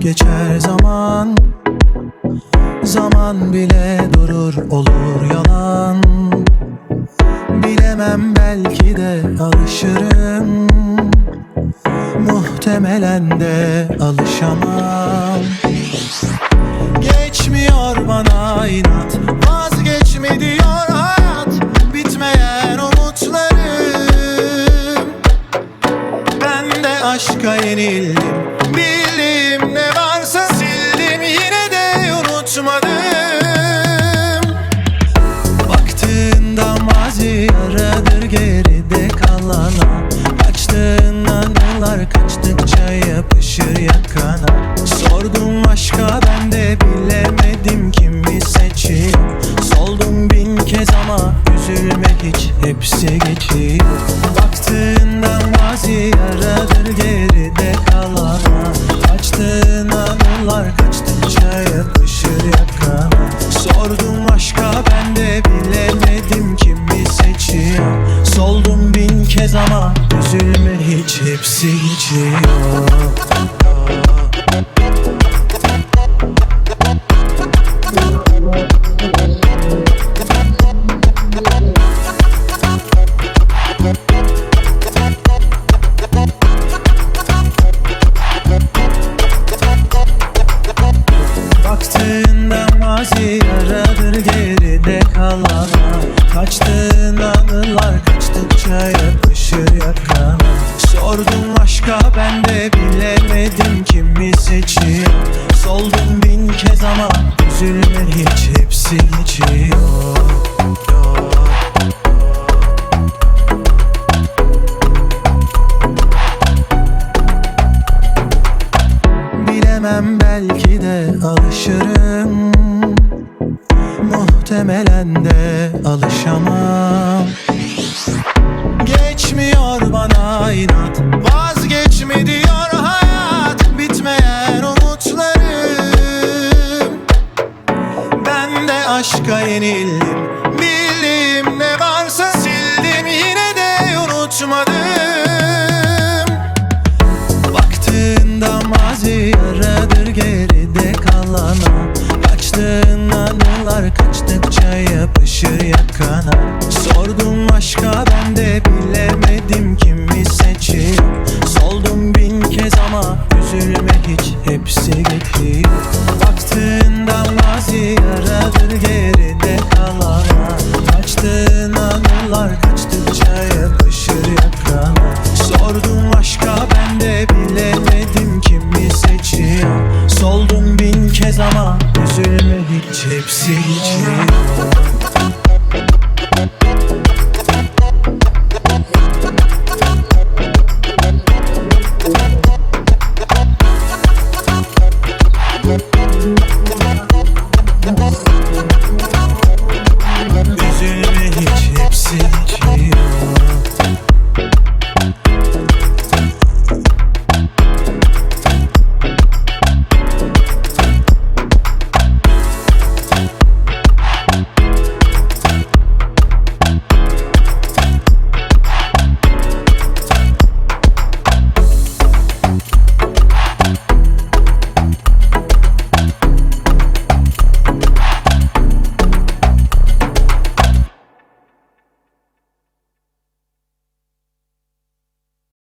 Geçer zaman Zaman bile durur olur yalan. Bilemem belki de alışırım Muhtemelen de alışamam. Geçmiyor bana inat Vazgeçme diyor hayat. Bitmeyen umutlarım. Ben de aşka yenildim Bildim ne varsa sildim Yine de unutmadım. Baktığında mazi aradır geride kalana. Kaçtığın anılar kaçtıkça yapışır yakana. Sordum aşka ben kez ama üzülme hiç hepsi geçiyor kimi seçiyor Soldum bin kez ama üzülme hiç hepsi geçiyor. Bilemem belki de alışırım. Muhtemelen de alışamam aşka yenildim hepsi geçiyor